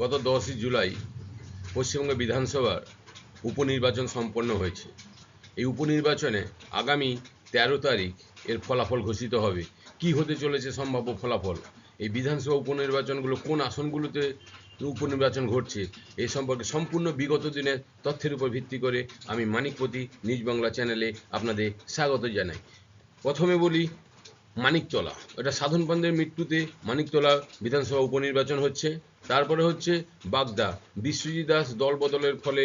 গত দশই জুলাই পশ্চিমবঙ্গ বিধানসভার উপনির্বাচন সম্পন্ন হয়েছে। এই উপনির্বাচনে আগামী তেরো তারিখ এর ফলাফল ঘোষিত হবে। কি হতে চলেছে সম্ভাব্য ফলাফল? এই বিধানসভা উপনির্বাচনগুলো কোন আসনগুলোতে উপনির্বাচন ঘটছে এই সম্পর্কে সম্পূর্ণ বিগত দিনের তথ্যের উপর ভিত্তি করে আমি মানিকপতি নিজ বাংলা চ্যানেলে আপনাদের স্বাগত জানাই। প্রথমে বলি মানিকতলা। এটা সাধন পান্ডের মৃত্যুতে মানিকতলা বিধানসভা উপনির্বাচন হচ্ছে। তারপরে হচ্ছে বাগদা। বিশ্বজিৎ দাস দল বদলের ফলে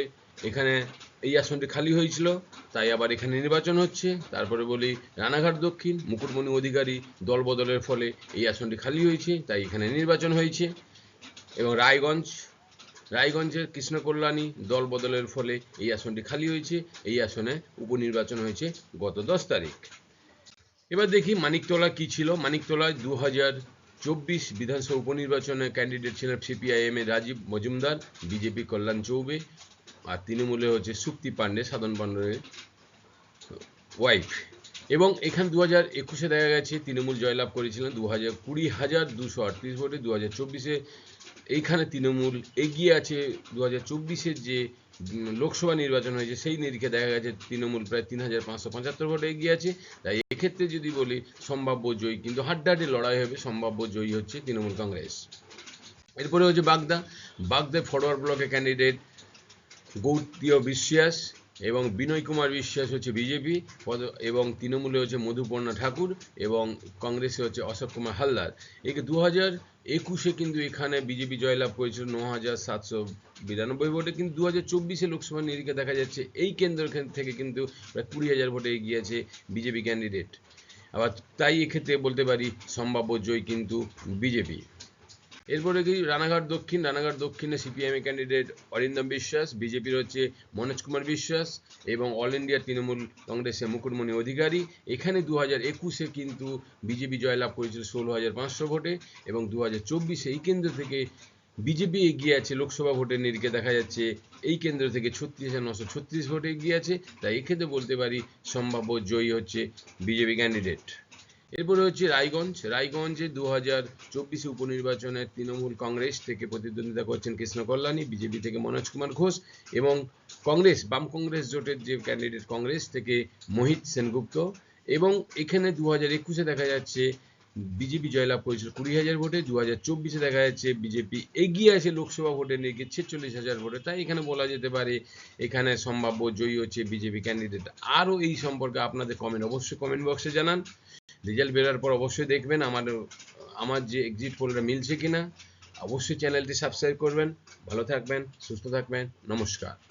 এখানে এই আসনটি খালি হয়েছিল, তাই আবার এখানে নির্বাচন হচ্ছে। তারপরে বলি, রানাঘাট দক্ষিণ, মুকুটমণি অধিকারী দল বদলের ফলে এই আসনটি খালি হয়েছে, তাই এখানে নির্বাচন হয়েছে। এবং রায়গঞ্জ, রায়গঞ্জের কৃষ্ণ কল্যাণী দল বদলের ফলে এই আসনটি খালি হয়েছে, এই আসনে উপনির্বাচন হয়েছে গত দশ তারিখ। এবার দেখি মানিকতলা কি ছিল। মানিকতলায় দু হাজার চব্বিশ বিধানসভা উপনির্বাচনে ক্যান্ডিডেট ছিলেন সিপিআইএম এর রাজীব মজুমদার বিজেপি কল্যাণ চৌবে আর তৃণমূলে হচ্ছে সুক্তি পান্ডে, সাধন পান্ডের ওয়াইফ এবং এখানে দু হাজার একুশে দেখা গেছে, তৃণমূল জয়লাভ করেছিলেন দু হাজার কুড়ি হাজার দুশো আটত্রিশ ভোটে দু হাজার চব্বিশে এইখানে তৃণমূল এগিয়ে আছে দু হাজার চব্বিশের যে লোকসভা নির্বাচন হয়েছে, সেই নিরিখে দেখা গেছে তৃণমূল প্রায় তিন হাজার পাঁচশো পঁচাত্তর ভোটে এগিয়ে আছে, তাই এক্ষেত্রে যদি বলি, সম্ভাব্য জয়ী, কিন্তু হাড্ডাহাড্ডি লড়াই হবে সম্ভাব্য জয়ী হচ্ছে তৃণমূল কংগ্রেস। এরপরে হচ্ছে বাগদা। বাগদা ফরওয়ার্ড ব্লকের ক্যান্ডিডেট গৌতীয় বিশ্বাস। এবং বিনয় কুমার বিশ্বাস হচ্ছে বিজেপি পদ, এবং তৃণমূলে হচ্ছে মধুপর্ণা ঠাকুর এবং কংগ্রেসে হচ্ছে অশোক কুমার হালদার। একে দু হাজার একুশে কিন্তু এখানে বিজেপি জয়লাভ করেছিল ন হাজার সাতশো বিরানব্বই ভোটে। কিন্তু দু হাজার চব্বিশে লোকসভা নিরিখে দেখা যাচ্ছে এই কেন্দ্র থেকে কিন্তু প্রায় কুড়ি হাজার ভোটে এগিয়ে আছে বিজেপি ক্যান্ডিডেট আবার তাই এক্ষেত্রে বলতে পারি, সম্ভাব্য জয় কিন্তু বিজেপি। এরপরে কি রানাঘাট দক্ষিণ, রানাঘাট দক্ষিণে সিপিএম ক্যান্ডিডেট অরিন্দম বিশ্বাস, বিজেপির হচ্ছে মনোজ কুমার বিশ্বাস এবং অল ইন্ডিয়া তৃণমূল কংগ্রেসের মুকুটমণি অধিকারী। এখানে দু হাজার একুশে কিন্তু বিজেপি জয়লাভ করেছিল ষোলো হাজার পাঁচশো ভোটে এবং দু হাজার চব্বিশে এই কেন্দ্র থেকে বিজেপি এগিয়ে আছে লোকসভা ভোটের নিরিখে। দেখা যাচ্ছে এই কেন্দ্র থেকে ছত্রিশ হাজার নশো ছত্রিশ ভোটে এগিয়ে আছে। তাই এক্ষেত্রে বলতে পারি সম্ভাব্য জয়ী হচ্ছে বিজেপি ক্যান্ডিডেট এরপরে হচ্ছে রায়গঞ্জ। রায়গঞ্জে দু হাজার চব্বিশে উপনির্বাচনে তৃণমূল কংগ্রেস থেকে প্রতিদ্বন্দ্বিতা করছেন কৃষ্ণ কল্যাণী, বিজেপি থেকে মনোজ কুমার ঘোষ এবং কংগ্রেস, বাম কংগ্রেস জোটের যে ক্যান্ডিডেট কংগ্রেস থেকে মোহিত সেনগুপ্ত এবং এখানে দু হাজার একুশে দেখা যাচ্ছে বিজেপি জয়লাভ করেছিল কুড়ি হাজার ভোটে দু হাজার চব্বিশে দেখা যাচ্ছে বিজেপি এগিয়ে আছে লোকসভা ভোটে নিয়ে ছেচল্লিশ হাজার ভোটে। তাই এখানে বলা যেতে পারে এখানে সম্ভাব্য জয়ী হচ্ছে বিজেপি ক্যান্ডিডেট আরও এই সম্পর্কে আপনাদের কমেন্ট অবশ্যই কমেন্ট বক্সে জানান। রেজাল্ট বেরোর পর অবশ্যই দেখবেন আমার আমার যে এক্সিট পোলটা মিলছে কিনা। অবশ্যই চ্যানেলটি সাবস্ক্রাইব করবেন। ভালো থাকবেন, সুস্থ থাকবেন। নমস্কার।